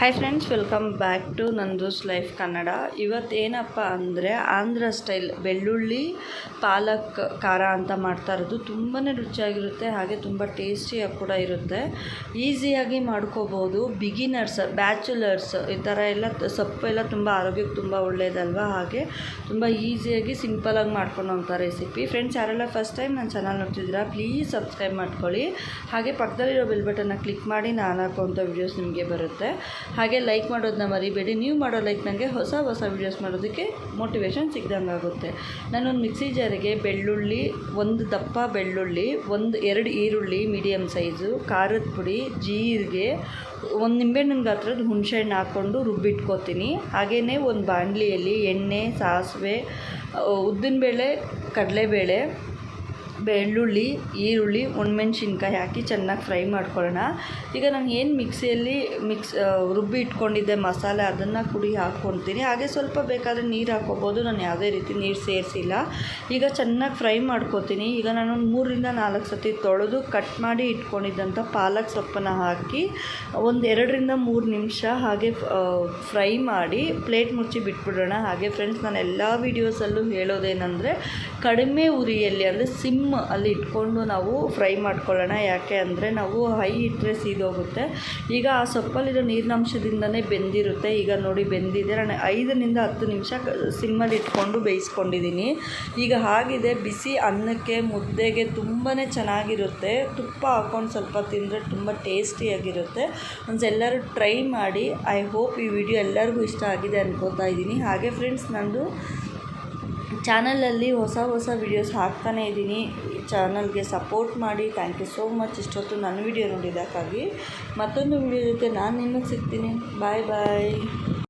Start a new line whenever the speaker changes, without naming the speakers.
Hi friends welcome back to Nandu's life Kannada ಇವತ್ತೇನಪ್ಪ ಅಂದರೆ Andhra style ಬೆಳ್ಳುಳ್ಳಿ, ಪಾಲಕ್, ಖಾರ ಅಂತ ಮಾಡ್ತಾ ಇರೋದು. ತುಂಬಾ ರುಚಿಯಾಗಿರುತ್ತೆ, ಹಾಗೆ ತುಂಬ ಟೇಸ್ಟಿಯಾಗಿ ಕೂಡ ಇರುತ್ತೆ. ಈಸಿಯಾಗಿ ಮಾಡ್ಕೋಬೋದು. ಬಿಗಿನರ್ಸ್ ಬ್ಯಾಚುಲರ್ಸ್ ಈ ಥರ ಎಲ್ಲ ಸೊಪ್ಪು ಎಲ್ಲ ತುಂಬ ಆರೋಗ್ಯಕ್ಕೆ ತುಂಬ ಒಳ್ಳೆಯದಲ್ವ ಹಾಗೆ ತುಂಬ ಈಸಿಯಾಗಿ ಸಿಂಪಲಾಗಿ ಮಾಡ್ಕೊಳೋಂಥ ರೆಸಿಪಿ ಫ್ರೆಂಡ್ಸ್ ಯಾರೆಲ್ಲ ಫಸ್ಟ್ ಟೈಮ್ ನನ್ನ ಚಾನಲ್ ನೋಡ್ತಿದ್ದೀರಾ ಪ್ಲೀಸ್ ಸಬ್ಸ್ಕ್ರೈಬ್ ಮಾಡ್ಕೊಳ್ಳಿ. ಹಾಗೆ ಪಕ್ಕದಲ್ಲಿರೋ ಬೆಲ್ ಬಟನ್ನ ಕ್ಲಿಕ್ ಮಾಡಿ ನಾನು ಹಾಕುವಂಥ ವೀಡಿಯೋಸ್ ನಿಮಗೆ ಬರುತ್ತೆ. ಹಾಗೆ ಲೈಕ್ ಮಾಡೋದನ್ನ ಮರಿಬೇಡಿ. ನೀವು ಮಾಡೋ ಲೈಕ್ ನನಗೆ ಹೊಸ ಹೊಸ ವೀಡಿಯೋಸ್ ಮಾಡೋದಕ್ಕೆ ಮೋಟಿವೇಶನ್ ಸಿಗ್ದಂಗೆ ಆಗುತ್ತೆ. ನಾನೊಂದು ಮಿಕ್ಸಿ ಜಾರಿಗೆ ಬೆಳ್ಳುಳ್ಳಿ, ಒಂದು ದಪ್ಪ ಬೆಳ್ಳುಳ್ಳಿ, ಒಂದು ಎರಡು ಈರುಳ್ಳಿ ಮೀಡಿಯಮ್ ಸೈಜು ಖಾರದ ಪುಡಿ, ಜೀರಿಗೆ, ಒಂದು ನಿಂಬೆಹಣ್ಣಿನ ಗಾತ್ರದ ಹುಣಸೆಹಣ್ಣು ಹಾಕ್ಕೊಂಡು ರುಬ್ಬಿಟ್ಕೋತೀನಿ. ಹಾಗೆಯೇ ಒಂದು ಬಾಣಲಿಯಲ್ಲಿ ಎಣ್ಣೆ, ಸಾಸಿವೆ ಉದ್ದಿನಬೇಳೆ ಕಡಲೆಬೇಳೆ ಬೆಳ್ಳುಳ್ಳಿ, ಈರುಳ್ಳಿ, ಒಣಮೆಣ್ಸಿನ್ಕಾಯಿ ಹಾಕಿ ಚೆನ್ನಾಗಿ ಫ್ರೈ ಮಾಡ್ಕೊಳ್ಳೋಣ. ಈಗ ನಾನು ಏನು ಮಿಕ್ಸಿಯಲ್ಲಿ ಮಿಕ್ಸ್ ರುಬ್ಬಿ ಇಟ್ಕೊಂಡಿದ್ದೆ ಮಸಾಲೆ, ಅದನ್ನು ಕುಡಿ ಹಾಕ್ಕೊತೀನಿ. ಹಾಗೆ ಸ್ವಲ್ಪ ಬೇಕಾದರೆ ನೀರು ಹಾಕ್ಕೋಬೋದು. ನಾನು ಯಾವುದೇ ರೀತಿ ನೀರು ಸೇರಿಸಿಲ್ಲ. ಈಗ ಚೆನ್ನಾಗಿ ಫ್ರೈ ಮಾಡ್ಕೊತೀನಿ. ಈಗ ನಾನು ಒಂದು ಮೂರರಿಂದ ನಾಲ್ಕು ಸತಿ ತೊಳೆದು ಕಟ್ ಮಾಡಿ ಇಟ್ಕೊಂಡಿದ್ದಂಥ ಪಾಲಕ್ ಸೊಪ್ಪನ್ನು ಹಾಕಿ ಒಂದು ಎರಡರಿಂದ ಮೂರು ನಿಮಿಷ ಹಾಗೆ ಫ್ರೈ ಮಾಡಿ ಪ್ಲೇಟ್ ಮುಚ್ಚಿ ಬಿಟ್ಬಿಡೋಣ. ಹಾಗೆ ಫ್ರೆಂಡ್ಸ್ ನಾನು ಎಲ್ಲ ವೀಡಿಯೋಸಲ್ಲೂ ಹೇಳೋದೇನೆಂದರೆ ಕಡಿಮೆ ಉರಿಯಲ್ಲಿ ಅಂದರೆ ಸಿಮ್ ಅಲ್ಲಿ ಇಟ್ಕೊಂಡು ನಾವು ಫ್ರೈ ಮಾಡ್ಕೊಳ್ಳೋಣ. ಯಾಕೆ ಅಂದರೆ ನಾವು ಹೈ ಇಟ್ಟರೆ ಸೀದೋಗುತ್ತೆ. ಈಗ ಆ ಸೊಪ್ಪಲ್ಲಿರೋ ನೀರಿನಂಶದಿಂದನೇ ಬೆಂದಿರುತ್ತೆ. ಈಗ ನೋಡಿ ಬೆಂದಿದೆ. ನಾನು ಐದರಿಂದ ಹತ್ತು ನಿಮಿಷ ಸಿಮ್ಮಲ್ಲಿ ಇಟ್ಕೊಂಡು ಬೇಯಿಸ್ಕೊಂಡಿದ್ದೀನಿ. ಈಗ ಹಾಗಿದೆ. ಬಿಸಿ ಅನ್ನಕ್ಕೆ, ಮುದ್ದೆಗೆ ತುಂಬಾ ಚೆನ್ನಾಗಿರುತ್ತೆ. ತುಪ್ಪ ಹಾಕ್ಕೊಂಡು ಸ್ವಲ್ಪ ತಿಂದರೆ ತುಂಬ ಟೇಸ್ಟಿಯಾಗಿರುತ್ತೆ. ಒಂದು ಎಲ್ಲರೂ ಟ್ರೈ ಮಾಡಿ. ಐ ಹೋಪ್ ಈ ವಿಡಿಯೋ ಎಲ್ಲರಿಗೂ ಇಷ್ಟ ಆಗಿದೆ ಅನ್ಕೋತಾ ಇದ್ದೀನಿ. ಹಾಗೆ ಫ್ರೆಂಡ್ಸ್, ನಂದು ಚಾನಲಲ್ಲಿ ಹೊಸ ಹೊಸ ವೀಡಿಯೋಸ್ ಹಾಕ್ತಾನೇ ಇದ್ದೀನಿ. ಚಾನಲ್ಗೆ ಸಪೋರ್ಟ್ ಮಾಡಿ. ಥ್ಯಾಂಕ್ ಯು ಸೋ ಮಚ್ ಇಷ್ಟೊತ್ತು ನನ್ನ ವಿಡಿಯೋ ನೋಡಿದ್ದಕ್ಕಾಗಿ ಮತ್ತೊಂದು ವಿಡಿಯೋ ಜೊತೆ ನಾನು ನಿಮಗೆ ಸಿಗ್ತೀನಿ. ಬಾಯ್ ಬಾಯ್